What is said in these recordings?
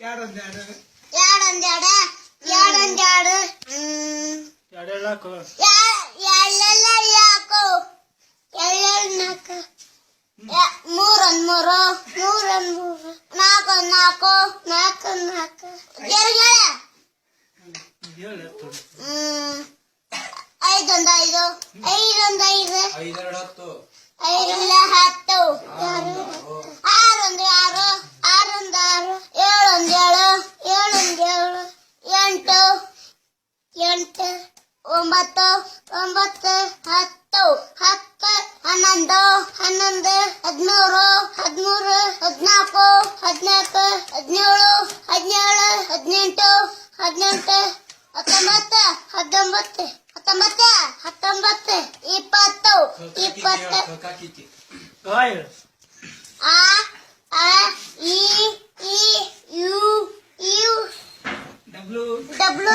ಎರಡೊಂದ್ ಎರಡು ಎರಡೊಂದ್ ಎರಡ ಎರಡೊಂದ್ ಎರಡು ಹ್ಮ್. ಎರಡು ಹೇಳಾಕು ಎಳ್ಳೆಲ್ಲ ಯಾಕೋ ಎಳ್ಳೆಲ್ಲ ನಾಲ್ಕು ಯ- ಮೂರೊಂದ್ ಮೂರು ಮೂರೊಂದು ಮೂರು ನಾಲ್ಕೊಂದ್ ನಾಲ್ಕು ನಾಲ್ಕೊಂದು ನಾಲ್ಕು. ಐದೊಂದ್ ಐದು. ಐದೊಂದು ಐದು. ಐದೆರಡು ಹತ್ತು. ಆರೊಂದು ಹತ್ತು. ಆರೊಂದ್ ಆರು. ಆರೊಂದ್ ಎಂಟು ಒಂಬತ್ತು ಒಂಬತ್ತು ಹತ್ತು ಹತ್ತು ಹನ್ನೊಂದು ಹನ್ನೊಂದು ಹದಿಮೂರು ಹದಿಮೂರು ಹದಿನಾಲ್ಕು ಹದಿನಾಲ್ಕು ಹದಿನೇಳು ಹದಿನೇಳು ಹದಿನೆಂಟು ಹದಿನೆಂಟು ಹತ್ತೊಂಬತ್ತು ಹತ್ತೊಂಬತ್ತು ಹತ್ತೊಂಬತ್ತು ಹತ್ತೊಂಬತ್ತು ಇಪ್ಪತ್ತು ಇಪ್ಪತ್ತು. ಆ ಆ ಇ ಇ ಯು ಯು ಡಬ್ಲ್ಯೂ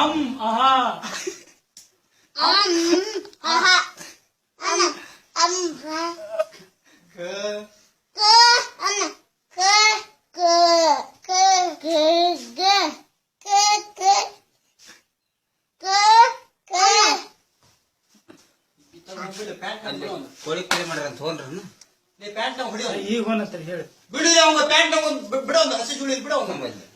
ಅಂ ಅಹಾ ಅಮ್ ಅಹ ಅನ ಅಮ್ ಹ ಕ ಕ ಅನ ಕ ಕ ಕ ಗ ಗ ಕ ಕ ಕ ಕ ಪ್ಯಾಂಟ್ ಕೋಳಿ ಕೋಳಿ ಮಾಡ್ರ ಅಂತ ಹೋನ್ರನು ನೀ ಪ್ಯಾಂಟ್ ಹೊಡಿಯೋ ಈಗ ಹೊನ್ನತ್ತಾರೆ ಹೇಳು ಬಿಡು ಅವಂಗ ಪ್ಯಾಂಟ್ ಬಿಡೋ ಹಸಿ ಜುಳಿ ಬಿಡೋ ನಮ್ಮಲ್ಲಿ